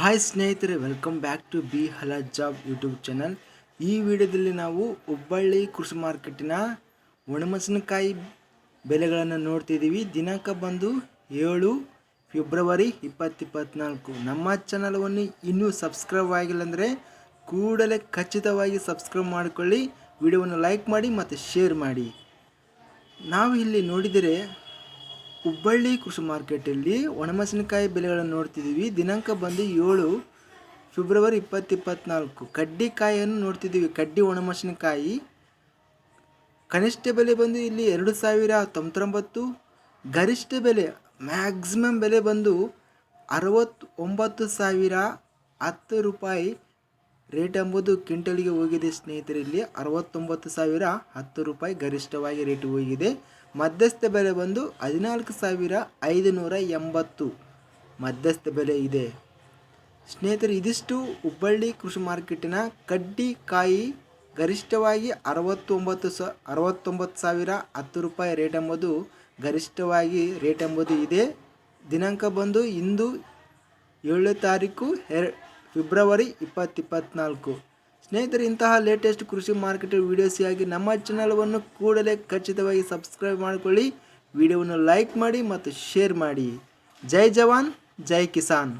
Hi ಸ್ನೇಹಿತರೆ welcome back to B ಹಲ job YouTube channel ಈ ವಿಡಿಯೋದಲ್ಲಿ ನಾವು ಹುಬ್ಬಳ್ಳಿ ಕೃಷಿ ಮಾರ್ಕೆಟಿನ ಒಣಮೆಣಸಿನಕಾಯಿ ಬೆಲೆಗಳನ್ನು ನೋಡ್ತಿದ್ದೀವಿ ದಿನಾಂಕ ಬಂದು ಏಳು ಫೆಬ್ರವರಿ ಇಪ್ಪತ್ತು ಇಪ್ಪತ್ತ್ನಾಲ್ಕು ನಮ್ಮ ಚಾನಲವನ್ನು ಇನ್ನೂ ಸಬ್ಸ್ಕ್ರೈಬ್ ಆಗಿಲ್ಲ ಅಂದರೆ ಕೂಡಲೇ ಖಚಿತವಾಗಿ ಸಬ್ಸ್ಕ್ರೈಬ್ ಮಾಡಿಕೊಳ್ಳಿ. ವಿಡಿಯೋವನ್ನು ಲೈಕ್ ಮಾಡಿ ಮತ್ತು ಶೇರ್ ಮಾಡಿ. ನಾವು ಇಲ್ಲಿ ನೋಡಿದರೆ ಹುಬ್ಬಳ್ಳಿ ಕೃಷಿ ಮಾರ್ಕೆಟಲ್ಲಿ ಒಣಮೆಣಸಿನಕಾಯಿ ಬೆಲೆಗಳನ್ನು ನೋಡ್ತಿದ್ದೀವಿ. ದಿನಾಂಕ ಬಂದು ಏಳು ಫೆಬ್ರವರಿ ಇಪ್ಪತ್ತು ಇಪ್ಪತ್ತ್ನಾಲ್ಕು ಕಡ್ಡಿಕಾಯಿಯನ್ನು ನೋಡ್ತಿದ್ದೀವಿ. ಕಡ್ಡಿ ಒಣಮೆಣಸಿನಕಾಯಿ. ಕನಿಷ್ಠ ಬೆಲೆ ಬಂದು ಇಲ್ಲಿ ಎರಡು ಸಾವಿರ ತೊಂಬತ್ತೊಂಬತ್ತು ಗರಿಷ್ಠ ಬೆಲೆ ಮ್ಯಾಕ್ಸಿಮಮ್ ಬೆಲೆ ಬಂದು ಅರವತ್ತು ಒಂಬತ್ತು ಸಾವಿರ ಹತ್ತು ರೂಪಾಯಿ. ರೇಟ್ ಎಂಬುದು ಕ್ವಿಂಟಲ್ಗೆ ಹೋಗಿದೆ ಸ್ನೇಹಿತರೆ ಇಲ್ಲಿ ಅರವತ್ತೊಂಬತ್ತು ಸಾವಿರ ಹತ್ತು ರೂಪಾಯಿ ಗರಿಷ್ಠವಾಗಿ ರೇಟ್ ಹೋಗಿದೆ. ಮಧ್ಯಸ್ಥ ಬೆಲೆ ಬಂದು ಹದಿನಾಲ್ಕು ಸಾವಿರ ಐದುನೂರ ಎಂಬತ್ತು ಮಧ್ಯಸ್ಥ ಬೆಲೆ ಇದೆ. ಸ್ನೇಹಿತರೆ, ಇದಿಷ್ಟು ಹುಬ್ಬಳ್ಳಿ ಕೃಷಿ ಮಾರ್ಕೆಟಿನ ಕಡ್ಡಿ ಕಾಯಿ ಗರಿಷ್ಠವಾಗಿ ಅರವತ್ತೊಂಬತ್ತು ಸ, ಅರವತ್ತೊಂಬತ್ತು ಸಾವಿರ ಹತ್ತು ರೂಪಾಯಿ ರೇಟ್ ಎಂಬುದು ಗರಿಷ್ಠವಾಗಿ ರೇಟ್ ಎಂಬುದು ಇದೆ. ದಿನಾಂಕ ಬಂದು ಇಂದು ಏಳನೇ ತಾರೀಕು ಎರ ಫೆಬ್ರವರಿ ಇಪ್ಪತ್ತು ಇಪ್ಪತ್ತ್ನಾಲ್ಕು ಸ್ನೇಹಿತರೆ, ಇಂತಹ ಲೇಟೆಸ್ಟ್ ಕೃಷಿ ಮಾರ್ಕೆಟ್ ವಿಡಿಯೋಸಿಗಾಗಿ ನಮ್ಮ ಚಾನಲ್ವನ್ನು ಕೂಡಲೇ ಖಚಿತವಾಗಿ ಸಬ್ಸ್ಕ್ರೈಬ್ ಮಾಡಿಕೊಳ್ಳಿ. ವಿಡಿಯೋವನ್ನು ಲೈಕ್ ಮಾಡಿ ಮತ್ತು ಶೇರ್ ಮಾಡಿ. ಜೈ ಜವಾನ್, ಜೈ ಕಿಸಾನ್.